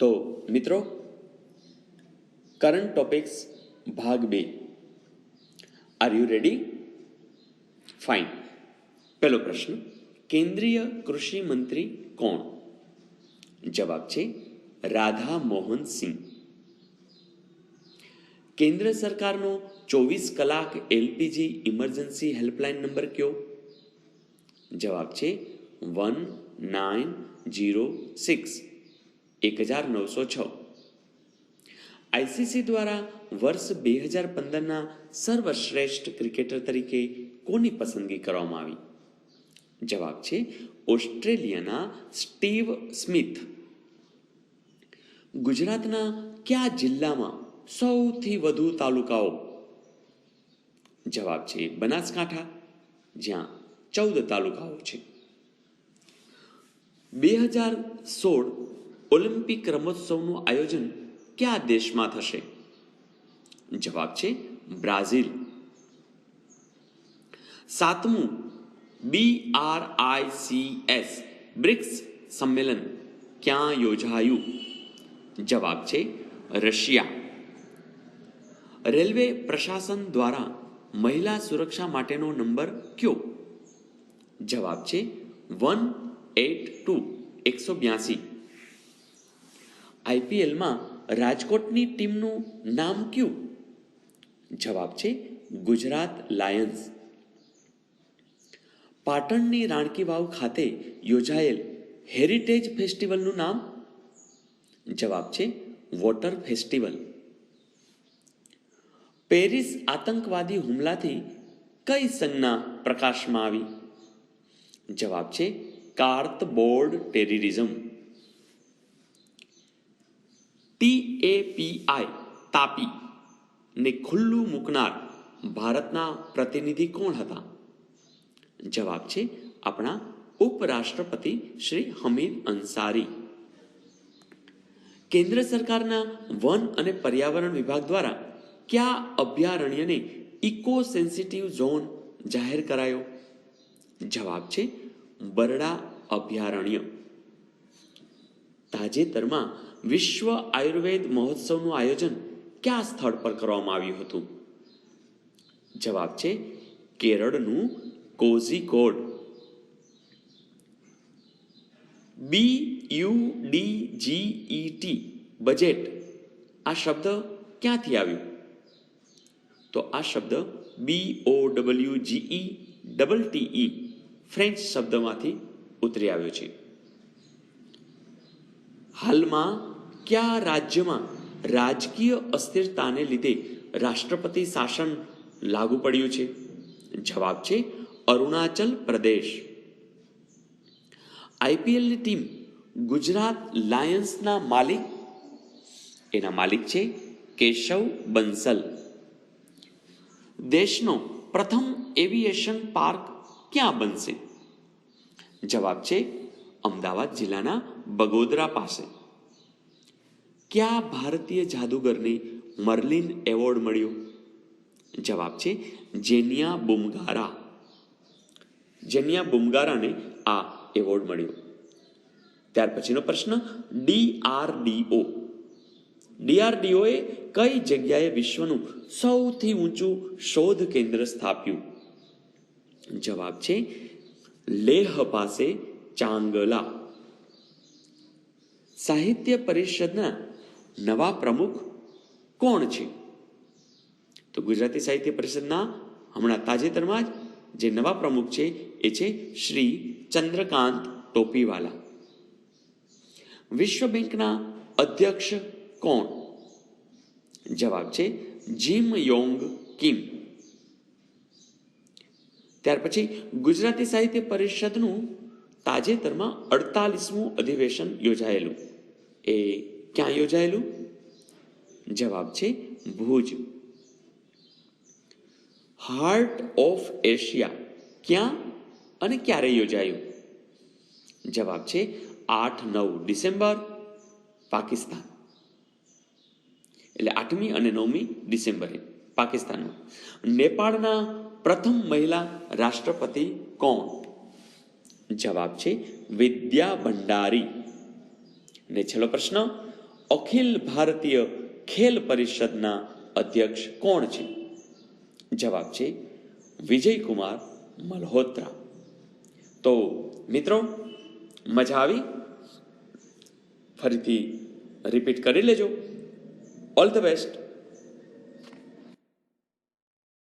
તો મિત્રો current topics ભાગ બે આર યુ રેડી ફાઇન પહેલો પ્રશ્ન કેન્દ્રીય કૃષિ મંત્રી કોણ જવાબ છે રાધા મોહન સિંહ કેન્દ્ર સરકારનો ચોવીસ કલાક એલપીજી ઇમરજન્સી હેલ્પલાઇન નંબર કયો જવાબ છે વન નાઇન જીરો સિક્સ એક હજાર નવસો છ. આઈસીસી દ્વારા વર્ષ બે હજાર પંદરના સર્વશ્રેષ્ઠ ક્રિકેટર તરીકે કોની પસંદગી કરવામાં આવી? જવાબ છે ઓસ્ટ્રેલિયાના સ્ટીવ સ્મિથ. ગુજરાતના કયા જિલ્લામાં સૌથી વધુ તાલુકાઓ? જવાબ છે બનાસકાંઠા, જ્યાં ચૌદ તાલુકાઓ છે. બે હજાર સોળ ઓલિમ્પિક રમોત્સવનું આયોજન કયા દેશમાં થશે જવાબ છે બ્રાઝિલ સાતમું B R I C S BRICS સંમેલન ક્યાં યોજાયું જવાબ છે રશિયા રેલવે પ્રશાસન દ્વારા મહિલા સુરક્ષા માટેનો નંબર કયો જવાબ છે વન એટ ટુ એકસો બ્યાસી આઈપીએલમાં રાજકોટની ટીમનું નામ કયું? જવાબ છે ગુજરાત લાયન્સ. પાટણની રાણકી વાવ ખાતે યોજાયેલ હેરિટેજ ફેસ્ટિવલનું નામ? જવાબ છે વોટર ફેસ્ટિવલ. પેરિસ આતંકવાદી હુમલાથી કઈ સંજ્ઞા પ્રકાશમાં આવી? જવાબ છે કાર્ત બોર્ડ ટેરરિઝમ. ટીએપીઆઈ તાપી. ને ખુલ્લું મૂકનાર ભારતના પ્રતિનિધિ કોણ હતા? જવાબ છે આપણા ઉપરાષ્ટ્રપતિ શ્રી હમીદ અંસારી. કેન્દ્ર સરકારના વન અને પર્યાવરણ વિભાગ દ્વારા કયા અભયારણ્યને ઇકો સેન્સિટિવ ઝોન જાહેર કરાયો? જવાબ છે બરડા અભયારણ્ય. તાજેતરમાં વિશ્વ આયુર્વેદ મહોત્સવનું આયોજન કયા સ્થળ પર કરવામાં આવ્યું હતું? જવાબ છે, કેરળનું Kozhikode. B U D G T budget આ શબ્દ ક્યાંથી આવ્યું? તો આ શબ્દ B O W G E double T E French શબ્દમાંથી ઉતરી આવ્યો છે. હાલમાં કયા રાજ્યમાં રાજકીય અસ્થિરતાને લીધે રાષ્ટ્રપતિ શાસન લાગુ પડ્યું છે? જવાબ છે અરુણાચલ પ્રદેશ. આઈપીએલની ટીમ ગુજરાત લાયન્સના માલિક? એના માલિક છે કેશવ બંસલ. દેશનો પ્રથમ એવિએશન પાર્ક ક્યાં બનશે? જવાબ છે અમદાવાદ જિલ્લાના બગોદરા પાસે. કયા ભારતીય જાદુગરને મર્લિન એવોર્ડ મળ્યો? જવાબ છે જેનિયા બુમગારા. જેનિયા બુમગારાને આ એવોર્ડ મળ્યો. ત્યાર પછીનો પ્રશ્ન, ડીઆરડીઓ. ડીઆરડીઓએ કઈ જગ્યાએ વિશ્વનું સૌથી ઊંચું શોધ કેન્દ્ર સ્થાપ્યું? જવાબ છે લેહ પાસે ચાંગલા. સાહિત્ય પરિષદના નવા પ્રમુખ કોણ છે? તો ગુજરાતી સાહિત્ય પરિષદના હમણાં તાજેતરમાં જ જે નવા પ્રમુખ છે, એ છે શ્રી ચંદ્રકાંત ટોપીવાલા. વિશ્વ બેંકના અધ્યક્ષ કોણ? જવાબ છે જીમ યોંગ કિમ. ત્યાર પછી ગુજરાતી સાહિત્ય પરિષદનું તાજેતરમાં અડતાલીસમું અધિવેશન યોજાયેલું. એ ક્યાં યોજાયેલું? જવાબ છે, ભુજ. હાર્ટ ઓફ એશિયા ક્યાં અને ક્યારે યોજાયું? જવાબ છે, આઠ નવ ડિસેમ્બર, પાકિસ્તાન. એટલે આઠમી અને નવમી ડિસેમ્બરે પાકિસ્તાનમાં. નેપાળના પ્રથમ મહિલા રાષ્ટ્રપતિ કોણ? જવાબ છે, વિદ્યા ભંડારી. ને છેલ્લો પ્રશ્ન અખિલ ભારતીય ખેલ પરિષદના અધ્યક્ષ કોણ છે? જવાબ છે વિજયકુમાર મલ્હોત્રા. તો મિત્રો, મજા આવી? ફરીથી રિપીટ કરી લેજો. All the best